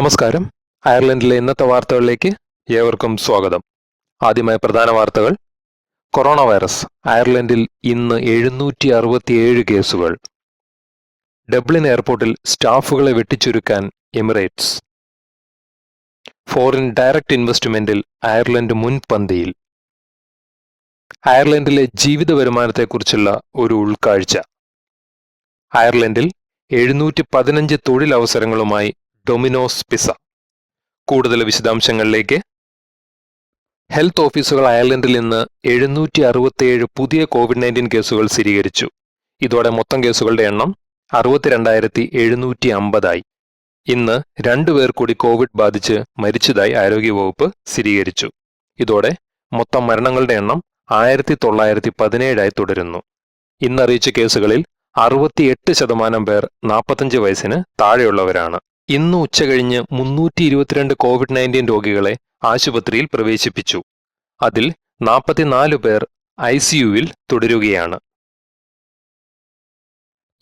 നമസ്കാരം. അയർലൻഡിലെ ഇന്നത്തെ വാർത്തകളിലേക്ക് ഏവർക്കും സ്വാഗതം. ആദ്യമായ പ്രധാന വാർത്തകൾ. Corona virus. അയർലൻഡിൽ ഇന്ന് എഴുന്നൂറ്റി അറുപത്തിയേഴ് കേസുകൾ. ഡബ്ലിൻ എയർപോർട്ടിൽ സ്റ്റാഫുകളെ വെട്ടിച്ചുരുക്കാൻ എമിറേറ്റ്സ്. ഫോറിൻ ഡയറക്റ്റ് ഇൻവെസ്റ്റ്മെന്റിൽ അയർലൻഡ് മുൻപന്തിയിൽ അയർലൻഡിലെ ജീവിത വരുമാനത്തെക്കുറിച്ചുള്ള ഒരു ഉൾക്കാഴ്ച. അയർലൻഡിൽ എഴുന്നൂറ്റി പതിനഞ്ച് തൊഴിലവസരങ്ങളുമായി ഡൊമിനോസ് പിസ. കൂടുതൽ വിശദാംശങ്ങളിലേക്ക്. ഹെൽത്ത് ഓഫീസുകൾ അയർലൻഡിൽ നിന്ന് എഴുന്നൂറ്റി അറുപത്തിയേഴ് പുതിയ കോവിഡ് നയന്റീൻ കേസുകൾ സ്ഥിരീകരിച്ചു. ഇതോടെ മൊത്തം കേസുകളുടെ എണ്ണം അറുപത്തിരണ്ടായിരത്തി എഴുന്നൂറ്റി അമ്പതായി ഇന്ന് രണ്ടുപേർ കൂടി കോവിഡ് ബാധിച്ച് മരിച്ചതായി ആരോഗ്യവകുപ്പ് സ്ഥിരീകരിച്ചു. ഇതോടെ മൊത്തം മരണങ്ങളുടെ എണ്ണം ആയിരത്തി തൊള്ളായിരത്തി പതിനേഴായി തുടരുന്നു. ഇന്നറിയിച്ച കേസുകളിൽ അറുപത്തിയെട്ട് ശതമാനം പേർ നാൽപ്പത്തഞ്ച് വയസ്സിന് താഴെയുള്ളവരാണ്. ഇന്ന് ഉച്ചകഴിഞ്ഞ് മുന്നൂറ്റി ഇരുപത്തിരണ്ട് കോവിഡ് നയന്റീൻ രോഗികളെ ആശുപത്രിയിൽ പ്രവേശിപ്പിച്ചു. അതിൽ നാൽപ്പത്തിനാല് പേർ ഐ സിയുവിൽ തുടരുകയാണ്.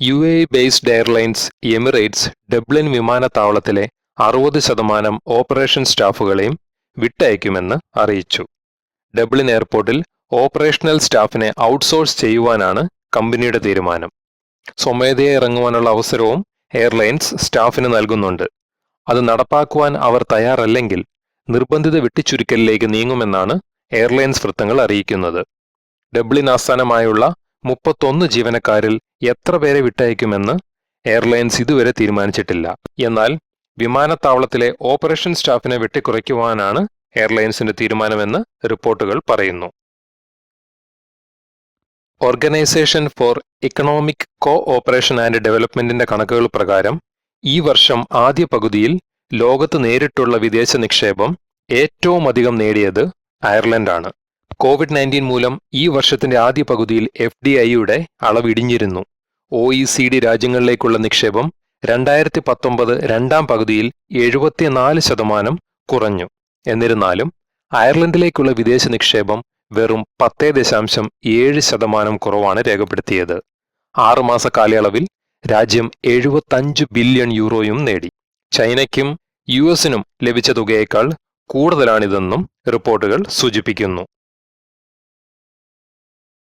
U A based airlines Emirates Dublin വിമാനത്താവളത്തിലെ അറുപത് ശതമാനം ഓപ്പറേഷൻ സ്റ്റാഫുകളെയും വിട്ടയക്കുമെന്ന് അറിയിച്ചു. ഡബ്ലിൻ എയർപോർട്ടിൽ ഓപ്പറേഷണൽ സ്റ്റാഫിനെ ഔട്ട്സോഴ്സ് ചെയ്യുവാനാണ് കമ്പനിയുടെ തീരുമാനം. സ്വമേധയെ ഇറങ്ങുവാനുള്ള അവസരവും എയർലൈൻസ് സ്റ്റാഫിന് നൽകുന്നുണ്ട്. അത് നടപ്പാക്കുവാൻ അവർ തയ്യാറല്ലെങ്കിൽ നിർബന്ധിത വെട്ടിച്ചുരുക്കലിലേക്ക് നീങ്ങുമെന്നാണ് എയർലൈൻസ് വൃത്തങ്ങൾ അറിയിക്കുന്നത്. ഡബ്ലിൻ ആസ്ഥാനമായുള്ള മുപ്പത്തൊന്ന് ജീവനക്കാരിൽ എത്ര പേരെ വിട്ടയക്കുമെന്ന് എയർലൈൻസ് ഇതുവരെ തീരുമാനിച്ചിട്ടില്ല. എന്നാൽ വിമാനത്താവളത്തിലെ ഓപ്പറേഷൻ സ്റ്റാഫിനെ വെട്ടിക്കുറയ്ക്കുവാനാണ് എയർലൈൻസിന്റെ തീരുമാനമെന്ന് റിപ്പോർട്ടുകൾ പറയുന്നു. Organisation for economic cooperation and ഡെവലപ്മെന്റിന്റെ കണക്കുകൾ പ്രകാരം ഈ വർഷം ആദ്യ പകുതിയിൽ ലോകത്ത് നേരിട്ടുള്ള വിദേശ നിക്ഷേപം ഏറ്റവും അധികം നേടിയത് അയർലൻഡാണ്. കോവിഡ് നയന്റീൻ മൂലം ഈ വർഷത്തിന്റെ ആദ്യ പകുതിയിൽ എഫ് ഡി ഐയുടെ അളവിടിഞ്ഞിരുന്നു ഒ ഇ സി ഡി രാജ്യങ്ങളിലേക്കുള്ള നിക്ഷേപം രണ്ടായിരത്തി പത്തൊമ്പത് രണ്ടാം പകുതിയിൽ എഴുപത്തിനാല് ശതമാനം കുറഞ്ഞു. എന്നിരുന്നാലും അയർലൻഡിലേക്കുള്ള വിദേശ നിക്ഷേപം വെറും പത്തേ ദശാംശം ഏഴ് ശതമാനം കുറവാണ് രേഖപ്പെടുത്തിയത്. ആറുമാസ കാലയളവിൽ രാജ്യം എഴുപത്തഞ്ച് ബില്യൺ യൂറോയും നേടി. ചൈനയ്ക്കും യു എസിനും ലഭിച്ച തുകയേക്കാൾ കൂടുതലാണിതെന്നും റിപ്പോർട്ടുകൾ സൂചിപ്പിക്കുന്നു.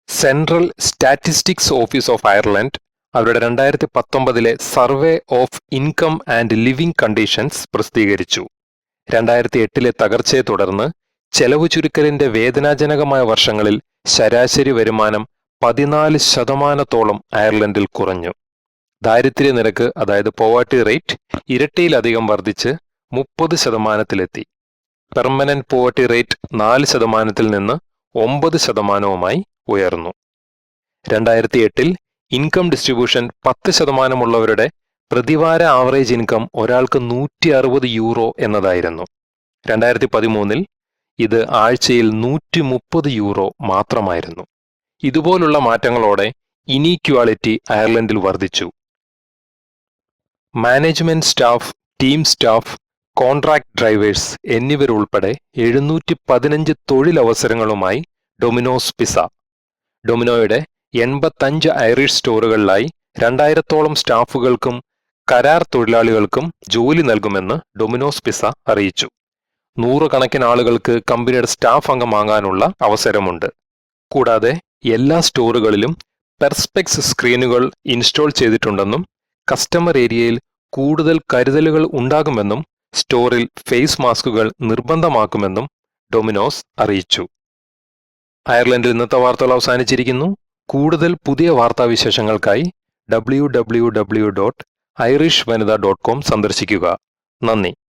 Central statistics office of Ireland അവരുടെ രണ്ടായിരത്തി പത്തൊമ്പതിലെ survey of income and living conditions പ്രസിദ്ധീകരിച്ചു. രണ്ടായിരത്തി എട്ടിലെ തകർച്ചയെ തുടർന്ന് ചെലവ് ചുരുക്കലിന്റെ വേദനാജനകമായ വർഷങ്ങളിൽ ശരാശരി വരുമാനം പതിനാല് ശതമാനത്തോളം അയർലൻഡിൽ കുറഞ്ഞു. ദാരിദ്ര്യ നിരക്ക് അതായത് പോവാർട്ടി റേറ്റ് ഇരട്ടിയിലധികം വർദ്ധിച്ച് മുപ്പത് ശതമാനത്തിലെത്തി. പെർമനന്റ് പോവർട്ടി റേറ്റ് നാല് ശതമാനത്തിൽ നിന്ന് ഒമ്പത് ശതമാനവുമായി ഉയർന്നു. രണ്ടായിരത്തി എട്ടിൽ ഇൻകം ഡിസ്ട്രിബ്യൂഷൻ പത്ത് ശതമാനമുള്ളവരുടെ പ്രതിവാര ആവറേജ് ഇൻകം ഒരാൾക്ക് നൂറ്റി അറുപത് യൂറോ എന്നതായിരുന്നു. രണ്ടായിരത്തി പതിമൂന്നിൽ ഇത് ആഴ്ചയിൽ നൂറ്റി മുപ്പത് യൂറോ മാത്രമായിരുന്നു. ഇതുപോലുള്ള മാറ്റങ്ങളോടെ ഇനീക്വാളിറ്റി അയർലൻഡിൽ വർദ്ധിച്ചു. Management staff team staff contract drivers എന്നിവരുൾപ്പെടെ എഴുന്നൂറ്റി പതിനഞ്ച് തൊഴിലവസരങ്ങളുമായി ഡൊമിനോസ് പിസ. ഡൊമിനോയുടെ എൺപത്തഞ്ച് ഐറിഷ് സ്റ്റോറുകളിലായി രണ്ടായിരത്തോളം സ്റ്റാഫുകൾക്കും കരാർ തൊഴിലാളികൾക്കും ജോലി നൽകുമെന്ന് ഡൊമിനോസ് പിസ അറിയിച്ചു. നൂറുകണക്കിന് ആളുകൾക്ക് കമ്പനിയുടെ സ്റ്റാഫ് അംഗമാകാനുള്ള അവസരമുണ്ട്. കൂടാതെ എല്ലാ സ്റ്റോറുകളിലും പെർസ്പെക്സ് സ്ക്രീനുകൾ ഇൻസ്റ്റാൾ ചെയ്തിട്ടുണ്ടെന്നും കസ്റ്റമർ ഏരിയയിൽ കൂടുതൽ കരുതലുകൾ ഉണ്ടാകുമെന്നും സ്റ്റോറിൽ ഫേസ് മാസ്കുകൾ നിർബന്ധമാക്കുമെന്നും ഡൊമിനോസ് അറിയിച്ചു. അയർലൻഡിൽ ഇന്നത്തെ വാർത്തകൾ അവസാനിച്ചിരിക്കുന്നു. കൂടുതൽ പുതിയ വാർത്താവിശേഷങ്ങൾക്കായി W W W dot Irish വനിത ഡോട്ട് കോം സന്ദർശിക്കുക. നന്ദി.